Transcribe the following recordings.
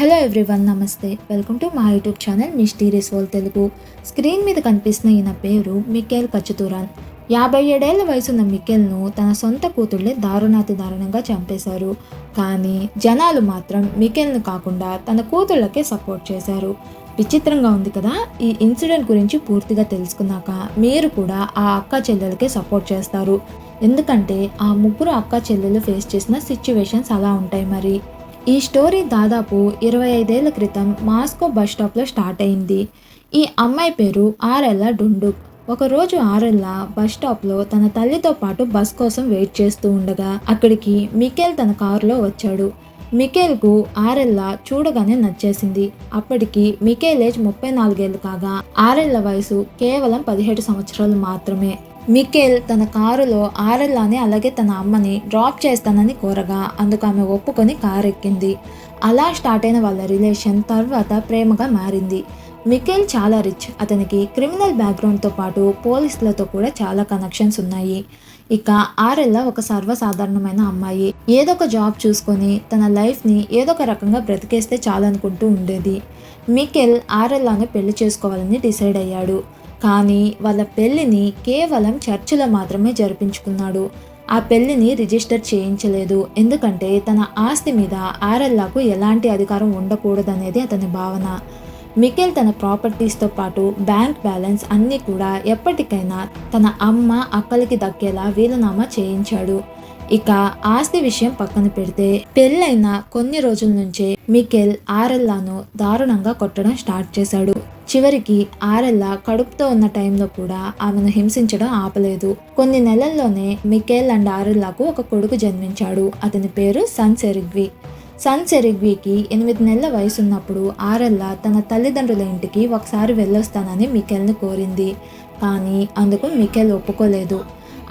Hello everyone namaste. Welcome to మా YouTube channel mysterious world Telugu screen మీద కనిపిస్తున్న ఈయన పేరు మికేల్ కచుతురాన్ యాభై ఏడేళ్ళ వయసున్న మికేల్ను తన సొంత కూతుళ్ళే దారుణాతి దారుణంగా చంపేశారు. కానీ జనాలు మాత్రం మికేల్ను కాకుండా తన కూతుళ్ళకే సపోర్ట్ చేశారు. విచిత్రంగా ఉంది కదా ఈ ఇన్సిడెంట్ గురించి పూర్తిగా తెలుసుకున్నాక మీరు కూడా ఆ అక్క చెల్లెలకే సపోర్ట్ చేస్తారు. ఎందుకంటే ఆ ముగ్గురు అక్క చెల్లెలు ఫేస్ చేసిన సిచ్యువేషన్స్ అలా ఉంటాయి మరి. ఈ స్టోరీ దాదాపు ఇరవై ఐదేళ్ళ క్రితం మాస్కో బస్ స్టాప్లో స్టార్ట్ అయింది. ఈ అమ్మాయి పేరు ఆరెల్లా డుండుక్. ఒకరోజు ఆరెల్లా బస్ స్టాప్లో తన తల్లితో పాటు బస్ కోసం వెయిట్ చేస్తూ ఉండగా అక్కడికి మికేల్ తన కారులో వచ్చాడు. మికేల్కు ఆరెల్లా చూడగానే నచ్చేసింది. అప్పటికి మికేల్ ఏజ్ ముప్పై నాలుగేళ్ళు కాగా ఆరెల్ల వయసు కేవలం పదిహేడు సంవత్సరాలు మాత్రమే. మికేల్ తన కారులో ఆరెల్లాని అలాగే తన అమ్మని డ్రాప్ చేస్తానని కోరగా అందుకు ఆమె ఒప్పుకొని కారు ఎక్కింది అలా స్టార్ట్ అయిన వాళ్ళ రిలేషన్ తర్వాత ప్రేమగా మారింది. మికేల్ చాలా రిచ్. అతనికి క్రిమినల్ బ్యాక్గ్రౌండ్తో పాటు పోలీసులతో కూడా చాలా కనెక్షన్స్ ఉన్నాయి. ఇక ఆరెల్లా ఒక సర్వసాధారణమైన అమ్మాయి. ఏదో ఒక జాబ్ చూసుకొని తన లైఫ్ని ఏదో ఒక రకంగా బ్రతికేస్తే చాలనుకుంటూ ఉండేది. మికెల్ ఆరెల్లాను పెళ్ళి చేసుకోవాలని డిసైడ్ అయ్యాడు. కానీ వాళ్ళ పెళ్ళిని కేవలం చర్చిలో మాత్రమే జరిపించుకున్నాడు. ఆ పెళ్ళిని రిజిస్టర్ చేయించలేదు. ఎందుకంటే తన ఆస్తి మీద ఆరెల్లాకు ఎలాంటి అధికారం ఉండకూడదనేది అతని భావన. మికెల్ తన ప్రాపర్టీస్తో పాటు బ్యాంక్ బ్యాలెన్స్ అన్నీ కూడా ఎప్పటికైనా తన అమ్మ అక్కలకి దక్కేలా వీలునామా చేయించాడు. ఇక ఆస్తి విషయం పక్కన పెడితే పెళ్ళైన కొన్ని రోజుల నుంచే మికెల్ ఆరెల్లాను దారుణంగా కొట్టడం స్టార్ట్ చేశాడు. చివరికి ఆరెల్ల కడుపుతో ఉన్న టైంలో కూడా ఆమెను హింసించడం ఆపలేదు. కొన్ని నెలల్లోనే మికేల్ అండ్ ఆరెల్లాకు ఒక కొడుకు జన్మించాడు. అతని పేరు సన్ సెరిగ్వి. సన్ సెరిగ్వికి ఎనిమిది నెలల వయసున్నప్పుడు ఆరెల్లా తన తల్లిదండ్రుల ఇంటికి ఒకసారి వెళ్ళొస్తానని మికెల్ని కోరింది. కానీ అందుకు మికెల్ ఒప్పుకోలేదు.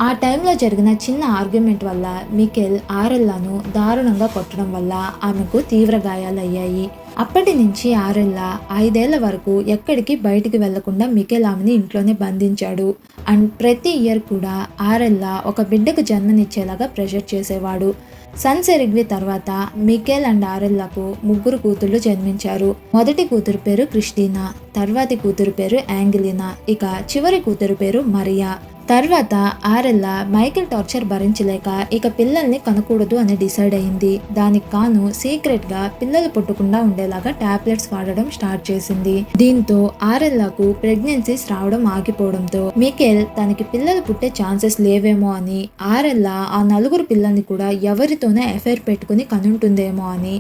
ఆ టైంలో జరిగిన చిన్న ఆర్గ్యుమెంట్ వల్ల మికెల్ ఆరెల్లాను దారుణంగా కొట్టడం వల్ల ఆమెకు తీవ్ర గాయాలయ్యాయి. అప్పటి నుంచి ఆరెల్లా ఐదేళ్ళ వరకు ఎక్కడికి బయటికి వెళ్ళకుండా మికేలామిని ఇంట్లోనే బంధించాడు. అండ్ ప్రతి ఇయర్ కూడా ఆరెల్లా ఒక బిడ్డకు జన్మనిచ్చేలాగా ప్రెషర్ చేసేవాడు. సన్ సెరిగ్వి తర్వాత మికేల్ అండ్ ఆరెల్లాకు ముగ్గురు కూతుళ్ళు జన్మించారు. మొదటి కూతురు పేరు క్రిస్టీనా తర్వాతి కూతురు పేరు యాంగిలినా ఇక చివరి కూతురు పేరు మరియా. తర్వాత ఆరెల్లా మైకిల్ టార్చర్ భరించలేక ఇక పిల్లల్ని కనకూడదు అని డిసైడ్ అయింది. దానికి కాను సీక్రెట్గా పిల్లలు పుట్టకుండా ఉండేలాగా టాబ్లెట్స్ వాడడం స్టార్ట్ చేసింది. దీంతో ఆరెల్లాకు ప్రెగ్నెన్సీస్ రావడం ఆగిపోవడంతో మికేల్ తనకి పిల్లలు పుట్టే ఛాన్సెస్ లేవేమో అని ఆరెల్లా ఆ నలుగురు పిల్లల్ని కూడా ఎవరితోనే ఎఫైర్ పెట్టుకుని కనుంటుందేమో అని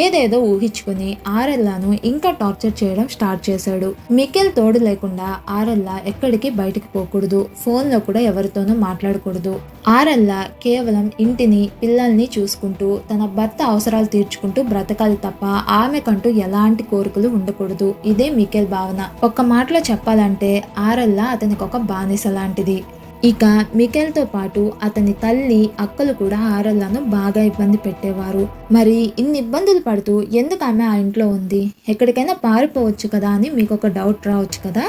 ఏదేదో ఊహించుకుని ఆరెల్లాను ఇంకా టార్చర్ చేయడం స్టార్ట్ చేశాడు. మికేల్ తోడు లేకుండా ఆరెల్లా ఎక్కడికి బయటకు పోకూడదు. ఫోన్ ఫోన్లో కూడా ఎవరితోనూ మాట్లాడకూడదు. ఆరల్లా కేవలం ఇంటిని పిల్లల్ని చూసుకుంటూ తన భర్త అవసరాలు తీర్చుకుంటూ బ్రతకాలి తప్ప ఆమెకంటూ ఎలాంటి కోరికలు ఉండకూడదు. ఇదే మికేల్ భావన. ఒక్క మాటలో చెప్పాలంటే ఆరల్లా అతనికి ఒక బానిస లాంటిది ఇక మికెల్తో పాటు అతని తల్లి అక్కలు కూడా ఆరల్లాను బాగా ఇబ్బంది పెట్టేవారు. మరి ఇన్ని ఇబ్బందులు పడుతూ ఎందుకు ఆమె ఆ ఇంట్లో ఉంది? ఎక్కడికైనా పారిపోవచ్చు కదా అని మీకు ఒక డౌట్ రావచ్చు కదా?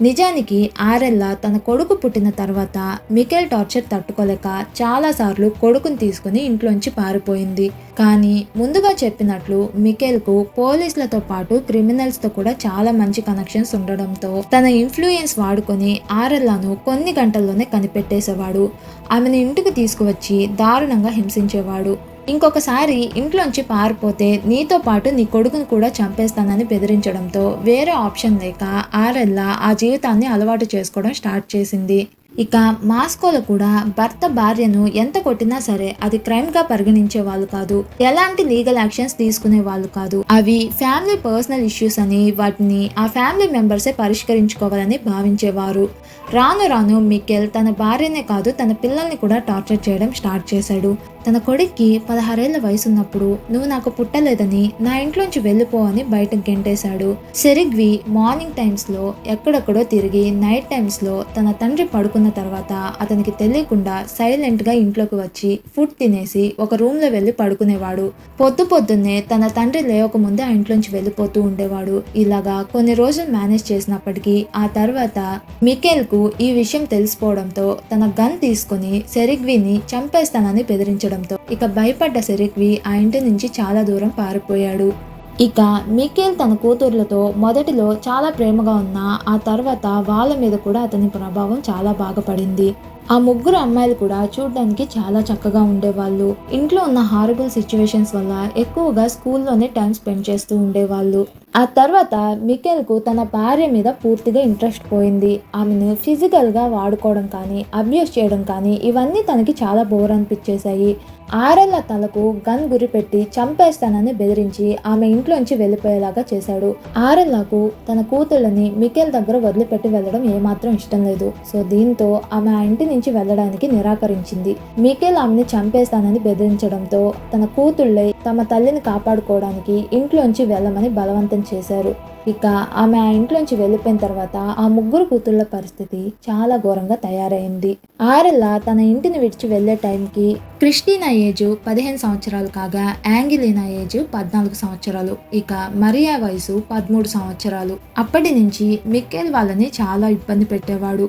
నిజానికి ఆరెల్లా తన కొడుకు పుట్టిన తర్వాత మికేల్ టార్చర్ తట్టుకోలేక చాలాసార్లు కొడుకుని తీసుకుని ఇంట్లోంచి పారిపోయింది. కానీ ముందుగా చెప్పినట్లు మికెల్కు పోలీసులతో పాటు క్రిమినల్స్తో కూడా చాలా మంచి కనెక్షన్స్ ఉండడంతో తన ఇన్ఫ్లుయెన్స్ వాడుకొని ఆరెల్లాను కొన్ని గంటల్లోనే కనిపెట్టేసేవాడు. ఆమెను ఇంటికి తీసుకువచ్చి దారుణంగా హింసించేవాడు. ఇంకొకసారి ఇంట్లోంచి పారిపోతే నీతో పాటు నీ కొడుకును కూడా చంపేస్తానని బెదిరించడంతో వేరే ఆప్షన్ లేక ఆరెల్లా ఆ జీవితాన్ని అలవాటు చేసుకోవడం స్టార్ట్ చేసింది. ఇక మాస్కోలో కూడా భర్త భార్యను ఎంత కొట్టినా సరే అది క్రైమ్గా పరిగణించే వాళ్ళు కాదు. ఎలాంటి లీగల్ యాక్షన్స్ తీసుకునే వాళ్ళు కాదు. అవి ఫ్యామిలీ పర్సనల్ ఇష్యూస్ అని వాటిని ఆ ఫ్యామిలీ మెంబర్సే పరిష్కరించుకోవాలని భావించేవారు. రాను రాను మికెల్ తన భార్యనే కాదు తన పిల్లల్ని కూడా టార్చర్ చేయడం స్టార్ట్ చేశాడు. తన కొడుక్కి పదహారేళ్ళ వయసున్నప్పుడు నువ్వు నాకు పుట్టలేదని నా ఇంట్లోంచి వెళ్ళిపో అని బయటకు గెంటేశాడు. సెరిగ్వి మార్నింగ్ టైమ్స్లో ఎక్కడెక్కడో తిరిగి నైట్ టైమ్స్లో తన తండ్రి పడుకున్న తర్వాత అతనికి తెలియకుండా సైలెంట్గా ఇంట్లోకి వచ్చి ఫుడ్ తినేసి ఒక రూమ్లో వెళ్ళి పడుకునేవాడు. పొద్దు పొద్దున్నే తన తండ్రి లేవకముందే ఆ ఇంట్లోంచి వెళ్ళిపోతూ ఉండేవాడు. ఇలాగా కొన్ని రోజులు మేనేజ్ చేసినప్పటికీ ఆ తర్వాత మికేల్కు ఈ విషయం తెలిసిపోవడంతో తన గన్ తీసుకుని సెరిగ్విని చంపేస్తానని బెదిరించడంతో ఇక భయపడ్డ సెరిగ్వి ఆ ఇంటి నుంచి చాలా దూరం పారిపోయాడు. ఇక మికేల్ తన కూతుర్లతో మొదటిలో చాలా ప్రేమగా ఉన్న ఆ తర్వాత వాళ్ళ మీద కూడా అతని ప్రభావం చాలా బాగా పడింది. ఆ ముగ్గురు అమ్మాయిలు కూడా చూడడానికి చాలా చక్కగా ఉండేవాళ్ళు. ఇంట్లో ఉన్న హారబుల్ సిచ్యువేషన్స్ వల్ల ఎక్కువగా స్కూల్లోనే టైం స్పెండ్ చేస్తూ ఉండేవాళ్ళు. ఆ తర్వాత మికేల్కు తన భార్య మీద పూర్తిగా ఇంట్రెస్ట్ పోయింది. ఆమెను ఫిజికల్గా వాడుకోవడం కానీ అబ్యూస్ చేయడం కానీ ఇవన్నీ తనకి చాలా బోర్ అనిపించేశాయి. ఆరెల్ల తలకు గన్ గురిపెట్టి చంపేస్తానని బెదిరించి ఆమె ఇంట్లోంచి వెళ్ళిపోయేలాగా చేశాడు. ఆరెల్లకు తన కూతుళ్ళని మికేల్ దగ్గర వదిలిపెట్టి వెళ్ళడం ఏమాత్రం ఇష్టం లేదు. సో దీంతో ఆమె ఆ ఇంటి నుంచి వెళ్ళడానికి నిరాకరించింది. మికేల్ ఆమెని చంపేస్తానని బెదిరించడంతో తన కూతుళ్ళై తమ తల్లిని కాపాడుకోవడానికి ఇంట్లోంచి వెళ్ళమని బలవంతం చేశారు. ఇక ఆమె ఆ ఇంట్లోంచి వెళ్ళిపోయిన తర్వాత ఆ ముగ్గురు కూతుళ్ళ పరిస్థితి చాలా ఘోరంగా తయారైంది. ఆరెల్లా తన ఇంటిని విడిచి వెళ్ళే టైంకి క్రిస్టీనా ఏజ్ పదిహేను సంవత్సరాలు కాగా యాంగిలీనా ఏజ్ పద్నాలుగు సంవత్సరాలు. ఇక మరియా వయసు పదమూడు సంవత్సరాలు. అప్పటి నుంచి మిక్కేల్ వాళ్ళని చాలా ఇబ్బంది పెట్టేవాడు.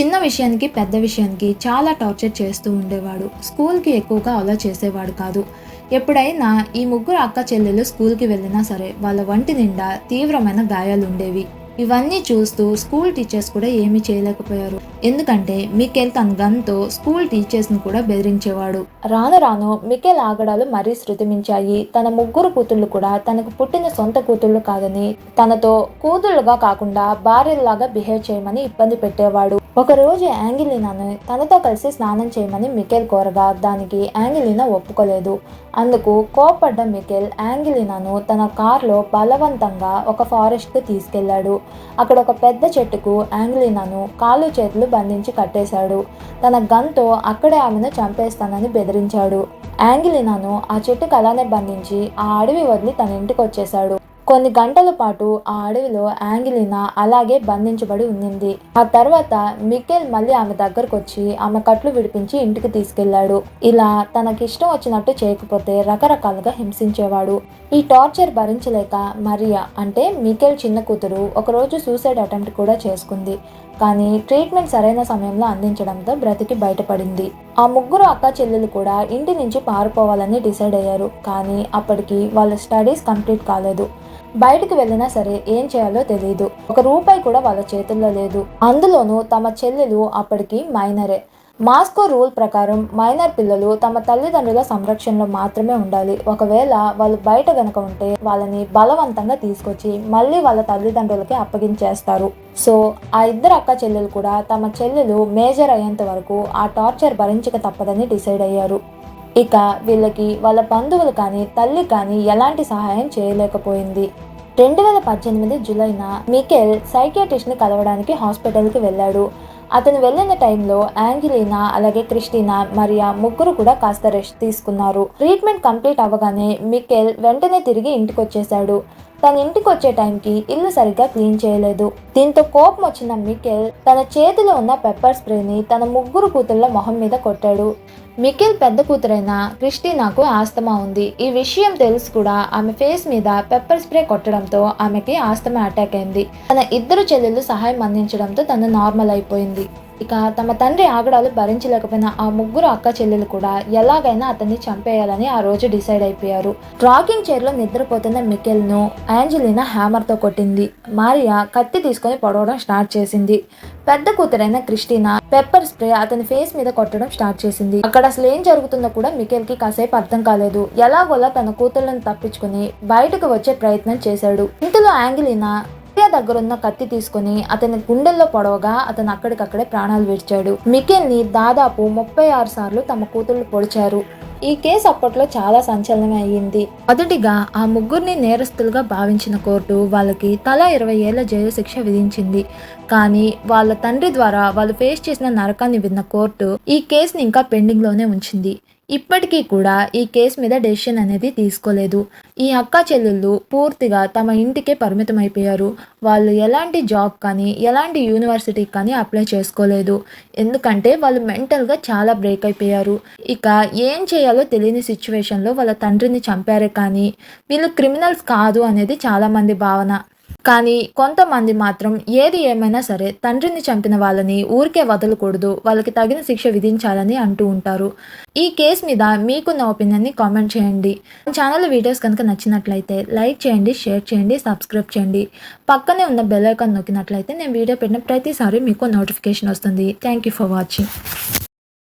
చిన్న విషయానికి పెద్ద విషయానికి చాలా టార్చర్ చేస్తూ ఉండేవాడు. స్కూల్కి ఎక్కువగా అలా చేసేవాడు కాదు. ఎప్పుడైనా ఈ ముగ్గురు అక్క చెల్లెలు స్కూల్కి వెళ్ళినా సరే వాళ్ళ వంటి నిండా తీవ్రమైన గాయాలు ఉండేవి. ఇవన్నీ చూస్తూ స్కూల్ టీచర్స్ కూడా ఏమీ చేయలేకపోయారు. ఎందుకంటే మికెల్ తన గన్తో స్కూల్ టీచర్స్ని కూడా బెదిరించేవాడు. రాను రాను మికెల్ ఆగడాలు మరీ శృతిమించాయి. తన ముగ్గురు కూతుళ్ళు కూడా తనకు పుట్టిన సొంత కూతుళ్ళు కాదని తనతో కూతుళ్ళుగా కాకుండా భార్యలాగా బిహేవ్ చేయమని ఇబ్బంది పెట్టేవాడు. ఒకరోజు యాంగిలినాను తనతో కలిసి స్నానం చేయమని మికెల్ కోరగా దానికి యాంగిలినా ఒప్పుకోలేదు. అందుకు కోపడ్డ మికెల్ యాంగిలినాను తన కారులో బలవంతంగా ఒక ఫారెస్ట్కి తీసుకెళ్ళాడు అక్కడ ఒక పెద్ద చెట్టుకు యాంగిలినాను కాళ్ళు చేతులు బంధించి కట్టేశాడు. తన గన్తో అక్కడే ఆమెను చంపేస్తానని బెదిరించాడు. యాంగిలినాను ఆ చెట్టుకు అలానే బంధించి ఆ అడవి వదిలి తన ఇంటికి వచ్చేశాడు కొన్ని గంటల పాటు ఆ అడవిలో యాంగిలినా అలాగే బంధించబడి ఉండింది. ఆ తర్వాత మికెల్ మళ్ళీ ఆమె దగ్గరకు వచ్చి ఆమె కట్లు విడిపించి ఇంటికి తీసుకెళ్ళాడు ఇలా తనకిష్టం వచ్చినట్టు చేయకపోతే రకరకాలుగా హింసించేవాడు. ఈ టార్చర్ భరించలేక మరియా అంటే మికెల్ చిన్న కూతురు ఒకరోజు సూసైడ్ అటెంప్ట్ కూడా చేసుకుంది. కానీ ట్రీట్మెంట్ సరైన సమయంలో అందించడంతో బ్రతికి బయటపడింది. ఆ ముగ్గురు అక్క చెల్లెలు కూడా ఇంటి నుంచి పారిపోవాలని డిసైడ్ అయ్యారు. కానీ అప్పటికి వాళ్ళ స్టడీస్ కంప్లీట్ కాలేదు. బయటకు వెళ్ళినా సరే ఏం చేయాలో తెలియదు ఒక రూపాయి కూడా వాళ్ళ చేతుల్లో లేదు. అందులోనూ తమ చెల్లెలు అప్పటికి మైనరే. మాస్కో రూల్ ప్రకారం మైనర్ పిల్లలు తమ తల్లిదండ్రుల సంరక్షణలో మాత్రమే ఉండాలి. ఒకవేళ వాళ్ళు బయట గనక ఉంటే వాళ్ళని బలవంతంగా తీసుకొచ్చి మళ్ళీ వాళ్ళ తల్లిదండ్రులకి అప్పగించేస్తారు. సో ఆ ఇద్దరు అక్క చెల్లెలు కూడా తమ చెల్లెలు మేజర్ అయ్యేంత వరకు ఆ టార్చర్ భరించక తప్పదని డిసైడ్ అయ్యారు. ఇక వీళ్ళకి వాళ్ళ బంధువులు కానీ తల్లి కానీ ఎలాంటి సహాయం చేయలేకపోయింది. రెండు వేల పద్దెనిమిది జూలైన మికెల్ సైకియాట్రిస్ట్ని కలవడానికి హాస్పిటల్కి వెళ్ళాడు. అతను వెళ్ళిన టైంలో యాంగిలీనా అలాగే క్రిస్టినా మరియా ముగ్గురు కూడా కాస్త రెస్ట్ తీసుకున్నారు. ట్రీట్మెంట్ కంప్లీట్ అవ్వగానే మికెల్ వెంటనే తిరిగి ఇంటికి వచ్చేశాడు తన ఇంటికి వచ్చే టైంకి ఇల్లు సరిగ్గా క్లీన్ చేయలేదు. దీంతో కోపం వచ్చిన మికెల్ తన చేతిలో ఉన్న పెప్పర్ స్ప్రేని తన ముగ్గురు కూతుళ్ళ మొహం మీద కొట్టాడు. మికెల్ పెద్ద కూతురైన క్రిస్టినాకు ఆస్తమా ఉంది. ఈ విషయం తెలిసి కూడా ఆమె ఫేస్ మీద పెప్పర్ స్ప్రే కొట్టడంతో ఆమెకి ఆస్తమా అటాక్ అయింది. తన ఇద్దరు చెల్లెళ్ళు సహాయం అందించడంతో తను నార్మల్ అయిపోయింది. ఇక తమ తండ్రి ఆగడాలు భరించలేకపోయిన ఆ ముగ్గురు అక్క చెల్లెలు కూడా ఎలాగైనా అతన్ని చంపేయాలని ఆ రోజు డిసైడ్ అయిపోయారు. రాకింగ్ చైర్లో నిద్రపోతున్న మికెల్ను యాంజలినా హ్యామర్తో కొట్టింది. మారియా కత్తి తీసుకొని పొడవడం స్టార్ట్ చేసింది. పెద్ద కూతురైన క్రిస్టినా పెప్పర్ స్ప్రే అతని ఫేస్ మీద కొట్టడం స్టార్ట్ చేసింది. అక్కడ అసలు ఏం జరుగుతుందో కూడా మికెల్కి కాసేపు అర్థం కాలేదు. ఎలాగోలా తన కూతుళ్ళను తప్పించుకుని బయటకు వచ్చే ప్రయత్నం చేశాడు. ఇంతలో యాంగిలినా మికియా దగ్గరున్న కత్తి తీసుకుని అతని గుండెల్లో పొడవగా అతను అక్కడికక్కడే ప్రాణాలు విడిచాడు. మికెల్ని దాదాపు ముప్పై ఆరు సార్లు తమ కూతుళ్ళు పొడిచారు. ఈ కేసు అప్పట్లో చాలా సంచలనం అయ్యింది. మొదటిగా ఆ ముగ్గురిని నేరస్తులుగా భావించిన కోర్టు వాళ్ళకి తలా ఇరవై ఏళ్ళ జైలు శిక్ష విధించింది. కానీ వాళ్ళ తండ్రి ద్వారా వాళ్ళు ఫేస్ చేసిన నరకాన్ని విన్న కోర్టు ఈ కేసుని ఇంకా పెండింగ్లోనే ఉంచింది. ఇప్పటికీ కూడా ఈ కేసు మీద డెసిషన్ అనేది తీసుకోలేదు. ఈ అక్క చెల్లెళ్ళు పూర్తిగా తమ ఇంటికే పరిమితం అయిపోయారు వాళ్ళు ఎలాంటి జాబ్ కానీ ఎలాంటి యూనివర్సిటీకి కానీ అప్లై చేసుకోలేదు. ఎందుకంటే వాళ్ళు మెంటల్గా చాలా బ్రేక్ అయిపోయారు. ఇక ఏం చేయాలో తెలియని సిచ్యువేషన్లో వాళ్ళ తండ్రిని చంపారే కానీ వీళ్ళు క్రిమినల్స్ కాదు అనేది చాలామంది భావన. కానీ కొంతమంది మాత్రం ఏది ఏమైనా సరే తండ్రిని చంపిన వాళ్ళని ఊరికే వదలకూడదు వాళ్ళకి తగిన శిక్ష విధించాలని అంటూ ఉంటారు. ఈ కేసు మీద మీకున్న ఒపీనియన్ని కామెంట్ చేయండి. ఛానల్ వీడియోస్ కనుక నచ్చినట్లయితే లైక్ చేయండి షేర్ చేయండి సబ్స్క్రైబ్ చేయండి. పక్కనే ఉన్న బెల్ ఐకాన్ నొక్కినట్లయితే నేను వీడియో పెట్టిన ప్రతిసారి మీకు నోటిఫికేషన్ వస్తుంది. Thank you for watching.